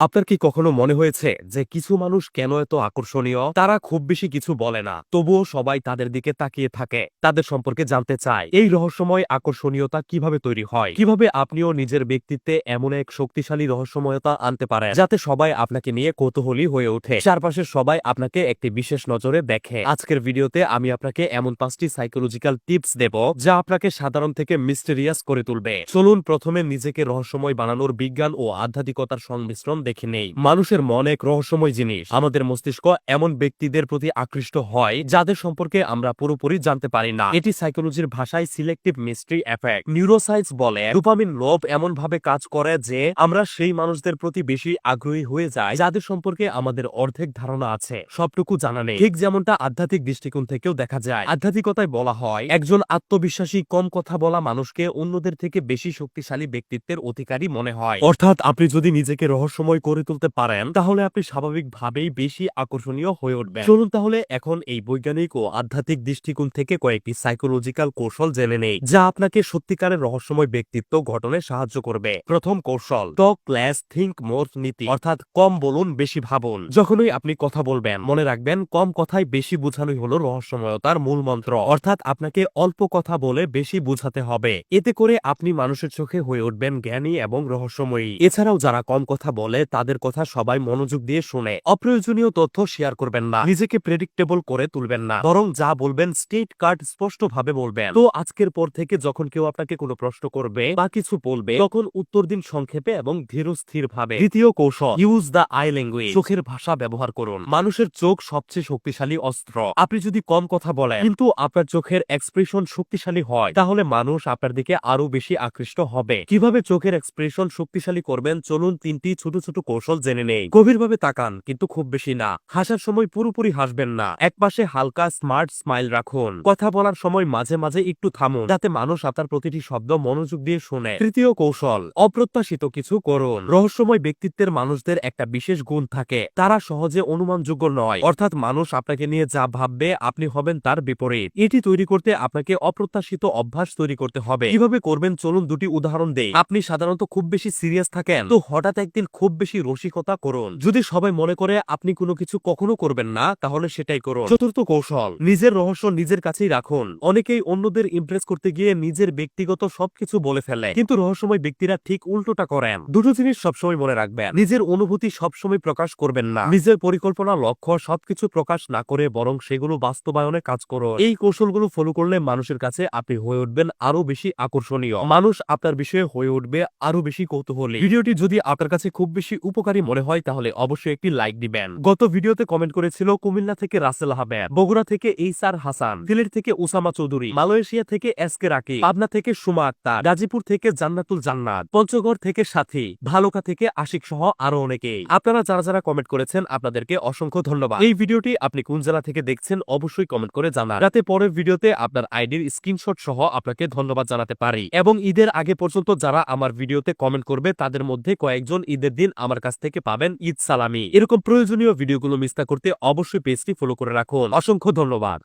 আপনার কি কখনো মনে হয়েছে যে কিছু মানুষ কেন এত আকর্ষণীয়? তারা খুব বেশি কিছু বলে না। তবুও সবাই তাদের দিকে তাকিয়ে থাকে, তাদের সম্পর্কে জানতে চায়। এই রহস্যময় আকর্ষণীয়তা কীভাবে তৈরি হয়? কীভাবে আপনিও নিজের ব্যক্তিত্বে এমন এক শক্তিশালী রহস্যময়তা আনতে পারেন, যাতে সবাই আপনাকে নিয়ে কৌতূহলী হয়ে ওঠে? চারপাশের সবাই আপনাকে একটি বিশেষ নজরে দেখে। আজকের ভিডিওতে আমি আপনাকে এমন পাঁচটি সাইকোলজিক্যাল টিপস দেব, যা আপনাকে সাধারণ থেকে মিস্টেরিয়াস করে তুলবে। চলুন প্রথমে নিজেকে রহস্যময় বানানোর বিজ্ঞান ও আধ্যাত্মিকতার সংমিশ্রণ দেখে নেই। মানুষের মন এক রহস্যময় জিনিস। আমাদের মস্তিষ্ক এমন ব্যক্তিদের প্রতি আকৃষ্ট হয়, যাদের সম্পর্কে আমরা পুরোপুরি জানতে পারি না। এটি সাইকোলজির ভাষায় সিলেক্টিভ মিস্ট্রি এফেক্ট নিউরোসাইন্স বলে ডোপামিন লোভ এমন ভাবে কাজ করে যে, আমরা সেই মানুষদের প্রতি বেশি আগ্রহী হয়ে যাই, যাদের সম্পর্কে আমাদের অর্ধেক ধারণা আছে। সবটুকু জানা নেই। ঠিক যেমনটা আধ্যাত্মিক দৃষ্টিকোণ থেকেও দেখা যায়। আধ্যাত্মিকতায় বলা হয়, একজন আত্মবিশ্বাসী কম কথা বলা মানুষকে অন্যদের থেকে বেশি শক্তিশালী ব্যক্তিত্বের অধিকারী মনে হয়। অর্থাৎ আপনি যদি নিজেকে রহস্যময় করে তুলতে পারেন তাহলে আপনি স্বাভাবিকভাবেই বেশি আকর্ষণীয় হয়ে উঠবেন। চলুন তাহলে এখন এই বৈজ্ঞানিক ও আধ্যাত্মিক দৃষ্টিকোণ থেকে কয়েকটি সাইকোলজিক্যাল কৌশল জেনে নেই যা আপনাকে সত্যিকারের রহস্যময় ব্যক্তিত্ব গঠনে সাহায্য করবে। প্রথম কৌশল টক লেস থিঙ্ক মোর নীতি অর্থাৎ কম বলুন বেশি ভাবুন। যখনই আপনি কথা বলবেন মনে রাখবেন কম কথায় বেশি বোঝানোই হলো রহস্যময়তার মূল মন্ত্র অর্থাৎ আপনাকে অল্প কথা বলে বেশি বোঝাতে হবে। এতে করে আপনি মানুষের চোখে হয়ে উঠবেন জ্ঞানী এবং রহস্যময়ী। এছাড়াও যারা কম কথা বলে তাদের কথা সবাই মনোযোগ দিয়ে শুনে। অপ্রয়োজনীয় তথ্য শেয়ার করবেন না। নিজেকে প্রেডিক্টেবল করে তুলবেন না। বরং যা বলবেন স্টেট কার্ড স্পষ্টভাবে বলবেন। তো আজকের পর থেকে যখন কেউ আপনাকে কোনো প্রশ্ন করবে বা কিছু বলবে, তখন উত্তর দিন সংক্ষেপে এবং ধীরস্থির ভাবে দ্বিতীয় কৌশল ইউজ দ্য আই ল্যাঙ্গুয়েজ চোখের ভাষা ব্যবহার করুন। মানুষের চোখ সবচেয়ে শক্তিশালী অস্ত্র। আপনি যদি কম কথা বলেন, কিন্তু আপনার চোখের এক্সপ্রেশন শক্তিশালী হয়, তাহলে মানুষ আপনার দিকে আরও বেশি আকৃষ্ট হবে। কীভাবে চোখের এক্সপ্রেশন শক্তিশালী করবেন? চলুন তিনটি ছোট ছোট কৌশল জেনে নেই। গভীরভাবে তাকান, কিন্তু খুব বেশি না। হাসার সময় পুরোপুরি হাসবেন না। একপাশে হালকা, স্মার্ট স্মাইল রাখুন। কথা বলার সময় মাঝে মাঝে একটু থামুন, যাতে মানুষ আপনার প্রতিটি শব্দ মনোযোগ দিয়ে শুনে। তৃতীয় কৌশল, অপ্রত্যাশিত কিছু করুন। রহস্যময় ব্যক্তিত্বের মানুষদের একটা বিশেষ গুণ থাকে। তারা সহজে অনুমানযোগ্য নয়। অর্থাৎ মানুষ আপনাকে নিয়ে যা ভাববে, আপনি হবেন তার বিপরীত। এটি তৈরি করতে আপনাকে অপ্রত্যাশিত অভ্যাস তৈরি করতে হবে। কীভাবে করবেন? চলুন দুটি উদাহরণ দেই। আপনি সাধারণত খুব বেশি সিরিয়াস থাকেন। তো হঠাৎ একদিন খুব বেশি রসিকতা করুন। যদি সবাই মনে করে আপনি কোনো কিছু কখনো করবেন না, তাহলে সেটাই করুন। চতুর্থ কৌশল, নিজের রহস্য নিজের কাছেই রাখুন। অনেকেই অন্যদের ইমপ্রেস করতে গিয়ে নিজের ব্যক্তিগত সবকিছু বলে ফেলে। কিন্তু রহস্যময় ব্যক্তিরা ঠিক উল্টোটা করেন। দুটো জিনিস সবসময় মনে রাখবেন। নিজের অনুভূতি সবসময় প্রকাশ করবেন না। নিজের পরিকল্পনা, লক্ষ্য, সবকিছু প্রকাশ না করে বরং সেগুলো বাস্তবায়নে কাজ করুন। এই কৌশলগুলো ফলো করলে মানুষের কাছে আপনি হয়ে উঠবেন আরও বেশি আকর্ষণীয়। মানুষ আপনার বিষয়ে হয়ে উঠবে আরও বেশি কৌতূহলী। ভিডিওটি যদি আপনার কাছে খুব বেশি উপকারী মনে হয়, তাহলে অবশ্যই একটি লাইক দিবেন। গত ভিডিওতে কমেন্ট করেছিল কুমিল্লা থেকে রাসেল আহমেদ, বগুড়া থেকে এইসার হাসান সিলেট থেকে উসামা চৌধুরী, মালয়েশিয়া থেকে এস কে রাকি পাবনা থেকে সুমা আক্তার, গাজীপুর থেকে জান্নাতুল জান্নাত, পঞ্চগড় থেকে সাথী, ভালুকা থেকে আশিক সহ আরও অনেকেই। আপনারা যারা যারা কমেন্ট করেছেন, আপনাদেরকে অসংখ্য ধন্যবাদ। এই ভিডিওটি আপনি কোন জেলা থেকে দেখছেন, অবশ্যই কমেন্ট করে জানান। যাতে পরের ভিডিওতে আপনার আইডির স্ক্রিনশট সহ আপনাকে ধন্যবাদ জানাতে পারি। এবং ঈদের আগে পর্যন্ত যারা আমার ভিডিওতে কমেন্ট করবে, তাদের মধ্যে কয়েকজন ঈদের দিন আমার কাছ থেকে পাবেন ঈদ সালামি। এরকম প্রয়োজনীয় ভিডিওগুলো মিস না করতে অবশ্যই পেজটি ফলো করে রাখুন। অসংখ্য ধন্যবাদ।